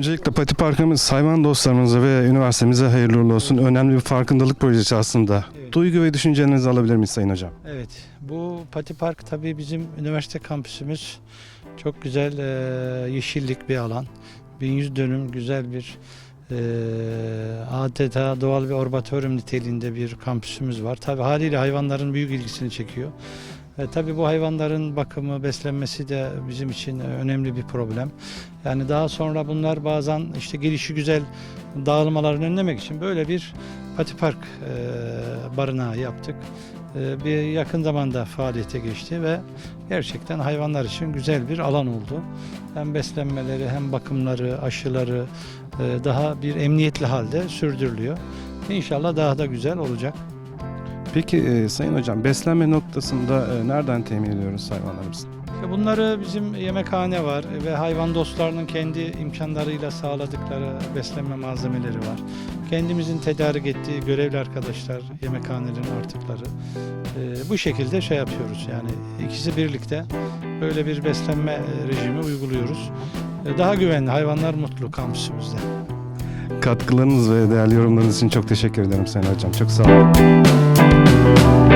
Pati Parkımız hayvan dostlarımıza ve üniversitemize hayırlı uğurlu olsun. Önemli bir farkındalık projesi aslında. Evet. Duygu ve düşüncelerinizi alabilir miyiz Sayın Hocam? Evet, bu Pati Park tabii bizim üniversite kampüsümüz. Çok güzel e, yeşillik bir alan. 1100 dönüm güzel bir e, adeta doğal bir orbatöryum niteliğinde bir kampüsümüz var. Tabii haliyle hayvanların büyük ilgisini çekiyor. E, tabii bu hayvanların bakımı, beslenmesi de bizim için e, önemli bir problem. Yani daha sonra bunlar bazen işte gelişi güzel dağılmalarını önlemek için böyle bir Pati Park e, barınağı yaptık. E, bir yakın zamanda faaliyete geçti ve gerçekten hayvanlar için güzel bir alan oldu. Hem beslenmeleri hem bakımları, aşıları e, daha bir emniyetli halde sürdürülüyor. İnşallah daha da güzel olacak. Peki e, Sayın Hocam beslenme noktasında e, nereden temin ediyoruz hayvanlarımızı? İşte Bunları bizim yemekhane var ve hayvan dostlarının kendi imkanlarıyla sağladıkları beslenme malzemeleri var. Kendimizin tedarik ettiği görevli arkadaşlar, yemekhanelerin artıkları. Ee, bu şekilde şey yapıyoruz yani ikisi birlikte böyle bir beslenme e, rejimi uyguluyoruz. Ee, Daha güvenli, hayvanlar mutlu kampüsümüzde. Katkılarınız ve değerli yorumlarınız için çok teşekkür ederim Sayın Hocam. Çok sağ olun.